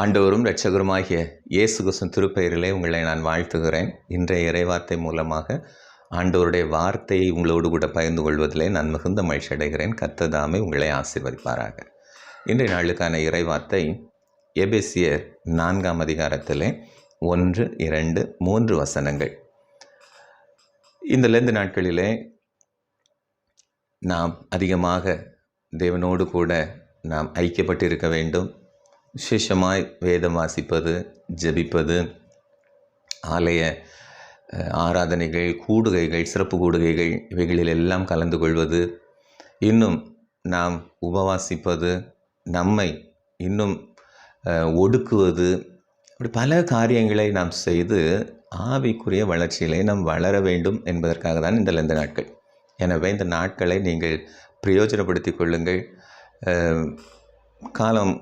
ஆண்டவரும் இரட்சகருமாகிய இயேசு கிருஷ்ணன் திருப்பெயரிலே உங்களை நான் வாழ்த்துகிறேன். இன்றைய இறைவார்த்தை மூலமாக ஆண்டவருடைய வார்த்தையை உங்களோடு கூட பகிர்ந்து கொள்வதிலே நான் மிகுந்த மகிழ்ச்சி அடைகிறேன். கத்ததாமே உங்களை ஆசீர்வதிப்பாராக. இன்றைய நாளுக்கான இறைவார்த்தை எபேசியர் நான்காம் அதிகாரத்திலே ஒன்று இரண்டு மூன்று வசனங்கள். இந்த லெந்து நாட்களிலே நாம் அதிகமாக தேவனோடு கூட நாம் ஐக்கியப்பட்டிருக்க வேண்டும். விசேஷமாய் வேதம் வாசிப்பது ஜெபிப்பது ஆலய ஆராதனைகள் கூடுகைகள் சிறப்பு கூடுகைகள் இவைகளில் எல்லாம் கலந்து கொள்வது இன்னும் நாம் உபவாசிப்பது நம்மை இன்னும் ஒடுக்குவது இப்படி பல காரியங்களை நாம் செய்து ஆவிக்குரிய வளர்ச்சியிலே நாம் வளர வேண்டும் என்பதற்காக தான் இந்த லெந்த நாட்கள். எனவே இந்த நாட்களை நீங்கள் பிரயோஜனப்படுத்திக் கொள்ளுங்கள். காலம்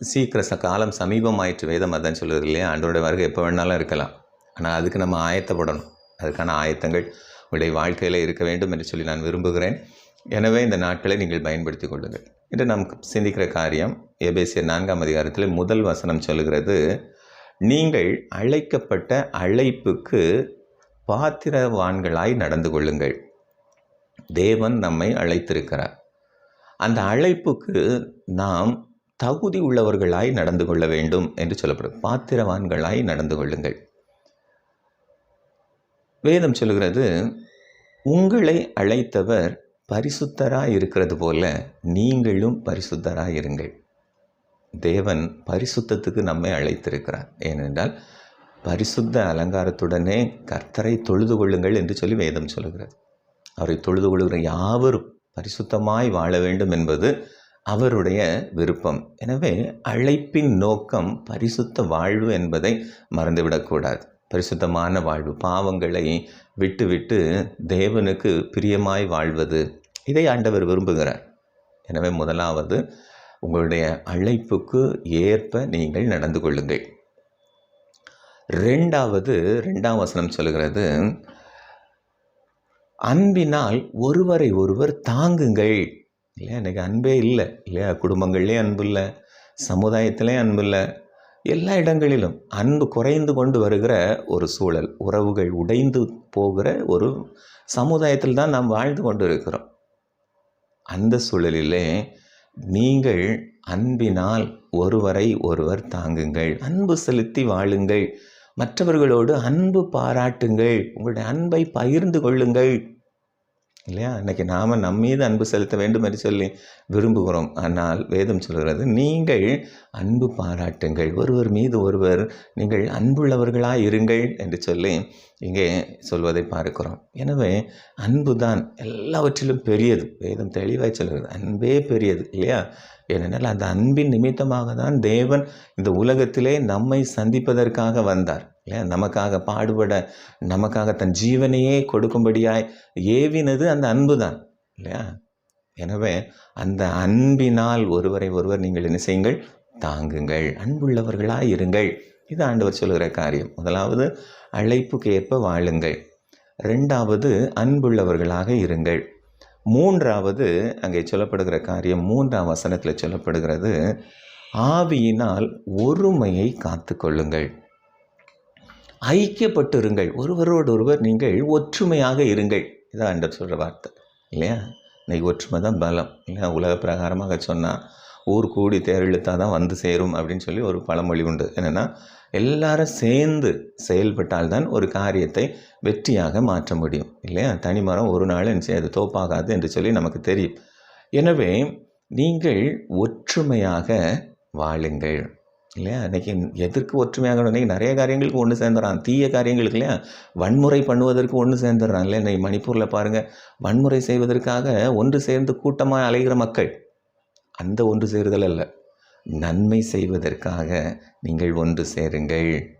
சீக்கிர ச காலம் சமீபமாயிற்று வேதம் அதான் சொல்லுது இல்லையா? ஆண்டோட வருகை எப்போ வேணாலும் இருக்கலாம். ஆனால் அதுக்கு நம்ம ஆயத்தப்படணும். அதுக்கான ஆயத்தங்கள் உடைய வாழ்க்கையில் இருக்க வேண்டும் என்று சொல்லி நான் விரும்புகிறேன். எனவே இந்த நாட்களை நீங்கள் பயன்படுத்திக் கொள்ளுங்கள். இன்று நாம் சிந்திக்கிற காரியம் எபேசியர் நான்காம் அதிகாரத்தில் முதல் வசனம் சொல்கிறது நீங்கள் அழைக்கப்பட்ட அழைப்புக்கு பாத்திரவான்களாய் நடந்து கொள்ளுங்கள். தேவன் நம்மை அழைத்திருக்கிறார். அந்த அழைப்புக்கு நாம் தகுதி உள்ளவர்களாய் நடந்து கொள்ள வேண்டும் என்று சொல்லப்படும். பாத்திரவான்களாய் நடந்து கொள்ளுங்கள். வேதம் சொல்லுகிறது உங்களை அழைத்தவர் பரிசுத்தராக இருக்கிறது போல நீங்களும் பரிசுத்தராக இருங்கள். தேவன் பரிசுத்தத்துக்கு நம்மை அழைத்திருக்கிறார். ஏனென்றால் பரிசுத்த அலங்காரத்துடனே கர்த்தரை தொழுது கொள்ளுங்கள் என்று சொல்லி வேதம் சொல்லுகிறது அவரை தொழுது கொள்கிற யாவரும் பரிசுத்தமாய் வாழ வேண்டும் என்பது அவருடைய விருப்பம். எனவே அழைப்பின் நோக்கம் பரிசுத்த வாழ்வு என்பதை மறந்துவிடக்கூடாது. பரிசுத்தமான வாழ்வு பாவங்களை விட்டுவிட்டு தேவனுக்கு பிரியமாய் வாழ்வது. இதை ஆண்டவர் விரும்புகிறார். எனவே முதலாவது உங்களுடைய அழைப்புக்கு ஏற்ப நீங்கள் நடந்து கொள்ளுங்கள். ரெண்டாவது ரெண்டாம் வசனம் சொல்லுகிறது அன்பினால் ஒருவரை ஒருவர் தாங்குங்கள். இல்லையா? இன்றைக்கி அன்பே இல்லை இல்லையா? குடும்பங்கள்லேயும் அன்பு இல்லை சமுதாயத்திலையும் அன்பு இல்லை. எல்லா இடங்களிலும் அன்பு குறைந்து கொண்டு வருகிற ஒரு சூழல் உறவுகள் உடைந்து போகிற ஒரு சமுதாயத்தில் தான் நாம் வாழ்ந்து கொண்டு இருக்கிறோம் அந்த சூழலிலே நீங்கள் அன்பினால் ஒருவரை ஒருவர் தாங்குங்கள் அன்பு செலுத்தி வாழுங்கள் மற்றவர்களோடு அன்பு பாராட்டுங்கள் உங்களுடைய அன்பை பகிர்ந்து கொள்ளுங்கள். இல்லையா? இன்றைக்கி நாம் நம் மீது அன்பு செலுத்த வேண்டும் என்று சொல்லி விரும்புகிறோம். ஆனால் வேதம் சொல்கிறது நீங்கள் அன்பு பாராட்டுங்கள். ஒருவர் மீது ஒருவர் நீங்கள் அன்புள்ளவர்களாக இருங்கள் என்று சொல்லி இங்கே சொல்வதை பார்க்கிறோம். எனவே அன்பு தான் எல்லாவற்றிலும் பெரியது. வேதம் தெளிவாக சொல்கிறது அன்பே பெரியது. இல்லையா? ஏனென்றால் அந்த அன்பின் நிமித்தமாக தான் தேவன் இந்த உலகத்திலே நம்மை சந்திப்பதற்காக வந்தார் இல்லையா? நமக்காக பாடுபட நமக்காக தன் ஜீவனையே கொடுக்கும்படியாய் ஏவினது அந்த அன்பு தான் இல்லையா? எனவே அந்த அன்பினால் ஒருவரை ஒருவர் நீங்கள் என்ன செய்யுங்கள்? தாங்குங்கள் அன்புள்ளவர்களாக இருங்கள். இது ஆண்டவர் சொல்கிற காரியம். முதலாவது அழைப்புக்கு ஏற்ப வாழுங்கள். ரெண்டாவது அன்புள்ளவர்களாக இருங்கள். மூன்றாவது அங்கே சொல்லப்படுகிற காரியம் மூன்றாம் வசனத்தில் சொல்லப்படுகிறது ஆவியினால் ஒருமையை காத்து கொள்ளுங்கள் ஐக்கியப்பட்டிருங்கள். ஒருவரோடு ஒருவர் நீங்கள் ஒற்றுமையாக இருங்கள். இதான் ஆண்டவர் சொல்கிற வார்த்தை இல்லையா? இன்னைக்கு ஒற்றுமை தான் பலம் இல்லையா? உலக பிரகாரமாக சொன்னால் ஊர் கூடி தேரெழுத்தா தான் வந்து சேரும் அப்படின்னு சொல்லி ஒரு பழமொழி உண்டு. என்னென்னா எல்லாரும் சேர்ந்து செயல்பட்டால்தான் ஒரு காரியத்தை வெற்றியாக மாற்ற முடியும் இல்லையா? தனிமரம் ஒரு நாள் என்ன செய்யாது தோப்பாகாது என்று சொல்லி நமக்கு தெரியும். எனவே நீங்கள் ஒற்றுமையாக வாழுங்கள் இல்லையா? இன்றைக்கி எதற்கு ஒற்றுமையாக இன்றைக்கி நிறைய காரியங்களுக்கு ஒன்று சேர்ந்துடுறான் தீய காரியங்களுக்கு இல்லையா? வன்முறை பண்ணுவதற்கு ஒன்று சேர்ந்துடுறான் இல்லையா? இன்றைக்கி மணிப்பூரில் பாருங்கள் வன்முறை செய்வதற்காக ஒன்று சேர்ந்து கூட்டமாக அலைகிற மக்கள் அந்த ஒன்று சேருதல் அல்ல. நன்மை செய்வதற்காக நீங்கள் ஒன்று சேருங்கள்.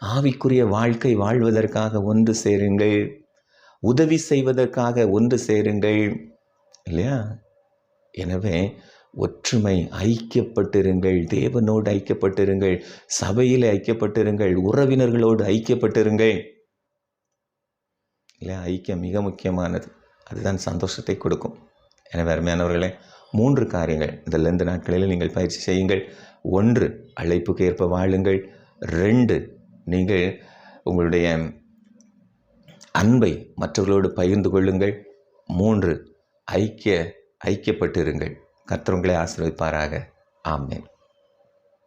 ஆவிக்குரிய வாழ்க்கை வாழ்வதற்காக ஒன்று சேருங்கள். உதவி செய்வதற்காக ஒன்று சேருங்கள். இல்லையா? எனவே ஒற்றுமை ஐக்கியப்பட்டிருங்கள். தேவனோடு ஐக்கியப்பட்டிருங்கள். சபையில் ஐக்கியப்பட்டிருங்கள். உறவினர்களோடு ஐக்கியப்பட்டிருங்கள். இல்லையா? ஐக்கியம் மிக முக்கியமானது. அதுதான் சந்தோஷத்தை கொடுக்கும். எனவே அருமையானவர்களே மூன்று காரியங்கள் இந்த லெந்து நாட்களில் நீங்கள் பயிற்சி செய்யுங்கள். ஒன்று அழைப்புக்கு ஏற்ப வாழுங்கள். ரெண்டு நீங்கள் உங்களுடைய அன்பை மற்றவர்களோடு பகிர்ந்து கொள்ளுங்கள். மூன்று ஐக்கிய ஐக்கியப்பட்டிருங்கள். கர்த்தர் உங்களை ஆசீர்வதிப்பாராக. ஆமென்.